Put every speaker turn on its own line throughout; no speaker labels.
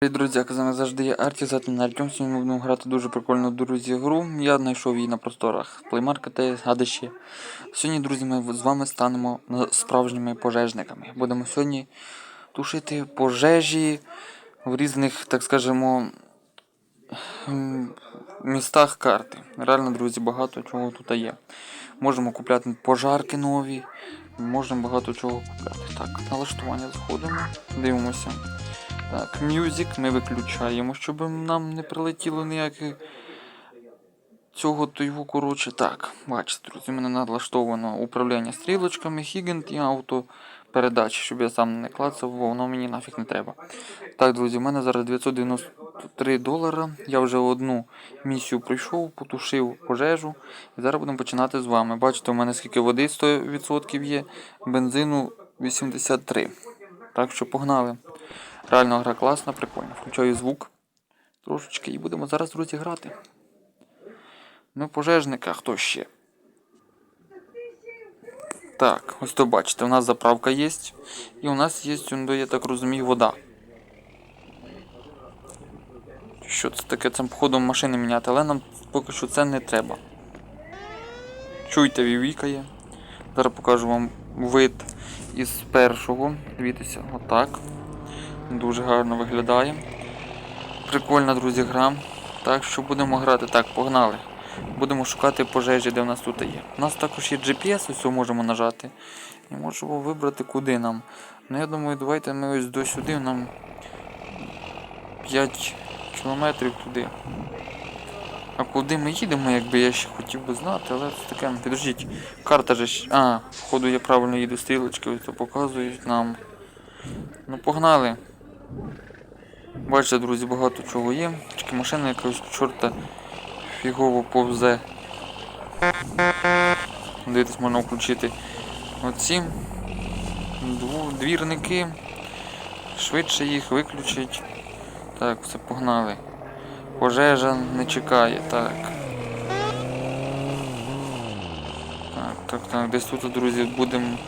Привіт, друзі, як з вами завжди є Арті, мене Артем. Сьогодні ми будемо грати дуже прикольну друзі гру. Я знайшов її на просторах плеймаркета, гадище. Сьогодні, друзі, ми з вами станемо справжніми пожежниками. Будемо сьогодні тушити пожежі в різних, так скажемо, містах карти. Реально, друзі, багато чого тут є. Можемо купляти пожарки нові, можемо багато чого купляти. Так, налаштування заходимо, дивимося. Так, мюзик ми виключаємо, щоб нам не прилетіло ніяких цього то коротше. Так, бачите, друзі, мене налаштовано управління стрілочками, хігент і авто передачі, щоб я сам не клацав, бо воно мені нафіг не треба. Так, друзі, у мене зараз 993 долара. Я вже одну місію пройшов, потушив пожежу. І зараз будемо починати з вами. Бачите, у мене скільки води 100% є, бензину 83. Так що погнали. Реально гра класна, прикольна. Включаю звук трошечки і будемо зараз, друзі, грати. Ну, пожежника, хто ще? Так, ось то бачите, у нас заправка є. І у нас є, я так розумію, вода. Що це таке? Це походу машини міняти, але нам поки що це не треба. Чуйте, вівікає. Зараз покажу вам вид із першого. Дивіться, отак. Дуже гарно виглядає. Прикольна, друзі, гра. Так що будемо грати. Так, погнали. Будемо шукати пожежі, де в нас тут є. У нас також є GPS, ось можемо нажати. І можемо вибрати, куди нам. Ну я думаю, давайте ми ось до сюди нам 5 кілометрів туди. А куди ми їдемо, якби я ще хотів би знати, але це таке, підождіть, карта же. ж- А, походу я правильно їду стрілочкою, то показують нам. Ну погнали. Бачите, друзі, багато чого є. Тільки машина якогось чорта фігово повзе. Дивитись, можна включити оці двірники. Швидше їх виключить. Так, все погнали. Пожежа не чекає, так. Так, так, так, десь тут, друзі, будемо.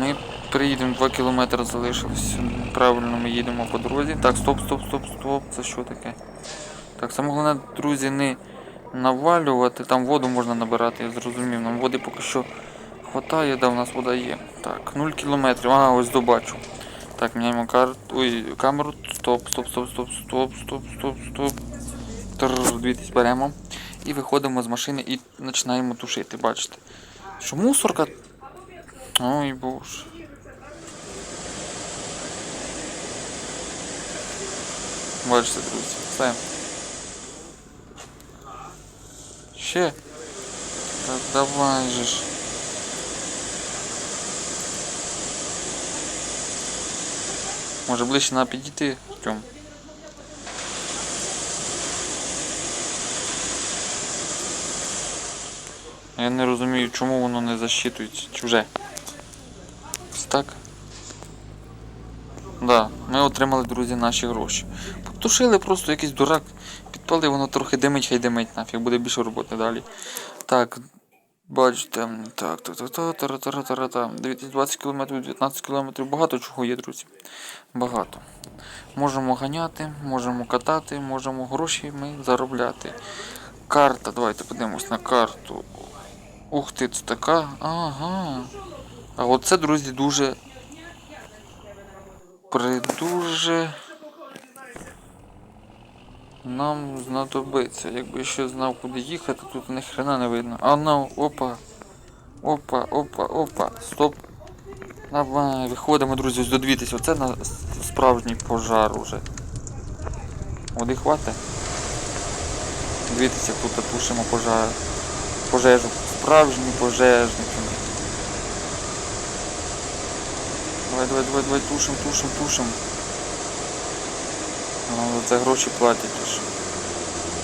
Ми приїдемо 2 кілометри залишилось. Правильно ми їдемо по дорозі. Так, стоп, стоп, стоп, стоп. Це що таке? Так, саме головне, друзі, не навалювати. Там воду можна набирати, я зрозумів. Нам води поки що хватає, да, у нас вода є. Так, 0 кілометрів. А, ось добачу. Так, міняємо карту. Ой, камеру. Стоп, стоп, стоп, стоп, стоп, стоп, стоп, стоп. Дивіться, беремо. І виходимо з машини і починаємо тушити, бачите. Що мусорка? Ой боже. Бачите, друзі, все. Ще. Так, давай же ж. Може ближче на підійти, Тьом? Я не розумію, чому воно не вже? Ось так. Да, ми отримали, друзі, наші гроші. Тушили просто якийсь дурак, підпалив, воно трохи димить, хай димить нафіг, буде більше роботи далі. Так, бачите, так, так, так, та та та та 20 км, 19 км, багато чого є, друзі. Багато. Можемо ганяти, можемо катати, можемо гроші ми заробляти. Карта, давайте подивимось на карту. Ух ти, це така. Ага. А оце, друзі, дуже. Придуже. Нам знадобиться. Якби ще знав, куди їхати, тут ні хрена не видно. А ну, опа. Опа, опа, опа. Стоп. Давай, виходимо, друзі, ось. Оце на справжній пожар уже. Води хватить? Дивіться, як тут тушимо пожар. Пожежу. Справжні пожежники. Давай, давай, давай, давай, тушим, тушим, тушим. Ну, за це гроші платять.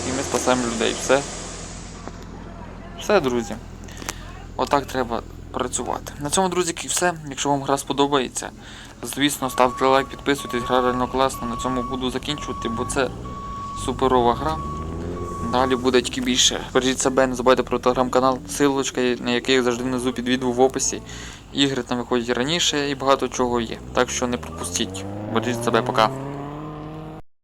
і. Ми спасаємо людей. Все. Все, друзі. Отак треба працювати. На цьому, друзі, все. Якщо вам гра сподобається, звісно, ставте лайк, підписуйтесь, гра реально класна. На цьому буду закінчувати, бо це суперова гра. Далі буде тільки більше. Бережіть себе, не забувайте про телеграм-канал, силочка, на який завжди внизу під відео в описі. Ігри там виходять раніше і багато чого є. Так що не пропустіть. Бережіть себе, пока.